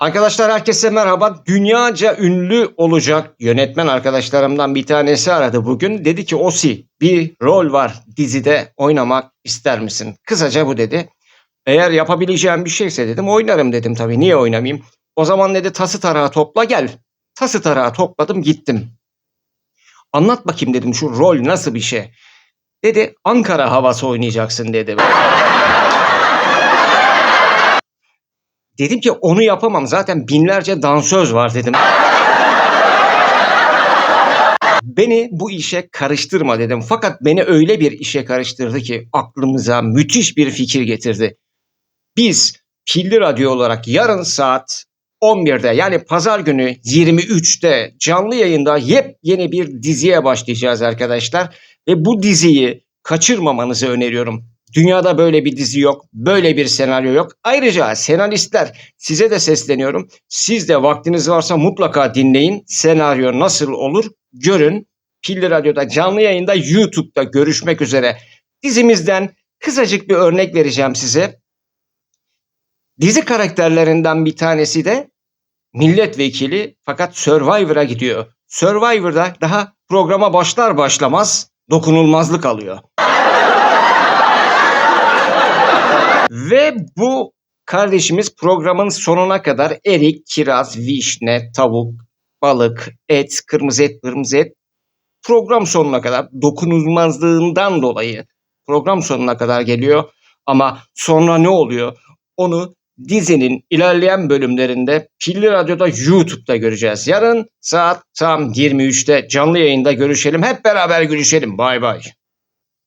Arkadaşlar herkese merhaba. Dünyaca ünlü olacak yönetmen arkadaşlarımdan bir tanesi aradı bugün. Dedi ki Osi bir rol var dizide oynamak ister misin? Kısaca bu dedi. Eğer yapabileceğim bir şeyse dedim oynarım dedim tabii. Niye oynamayayım? O zaman dedi tası tarağı topla gel. Tası tarağı topladım gittim. Anlat bakayım dedim şu rol nasıl bir şey? Dedi Ankara havası oynayacaksın dedi. Dedim ki onu yapamam. Zaten binlerce dansöz var dedim. Beni bu işe karıştırma dedim. Fakat beni öyle bir işe karıştırdı ki aklımıza müthiş bir fikir getirdi. Biz Pilli Radyo olarak yarın saat 11'de yani pazar günü 23'te canlı yayında yepyeni bir diziye başlayacağız arkadaşlar. Ve bu diziyi kaçırmamanızı öneriyorum. Dünyada böyle bir dizi yok, böyle bir senaryo yok. Ayrıca senaristler size de sesleniyorum. Siz de vaktiniz varsa mutlaka dinleyin. Senaryo nasıl olur görün. Pilli Radyo'da canlı yayında YouTube'da görüşmek üzere. Dizimizden kısacık bir örnek vereceğim size. Dizi karakterlerinden bir tanesi de milletvekili fakat Survivor'a gidiyor. Survivor'da daha programa başlar başlamaz dokunulmazlık alıyor. Ve bu kardeşimiz programın sonuna kadar erik, kiraz, vişne, tavuk, balık, et, kırmızı et, kırmızı et program sonuna kadar dokunulmazlığından dolayı program sonuna kadar geliyor. Ama sonra ne oluyor? Onu dizinin ilerleyen bölümlerinde Pilli Radyo'da YouTube'da göreceğiz. Yarın saat tam 23'te canlı yayında görüşelim. Hep beraber görüşelim. Bay bay.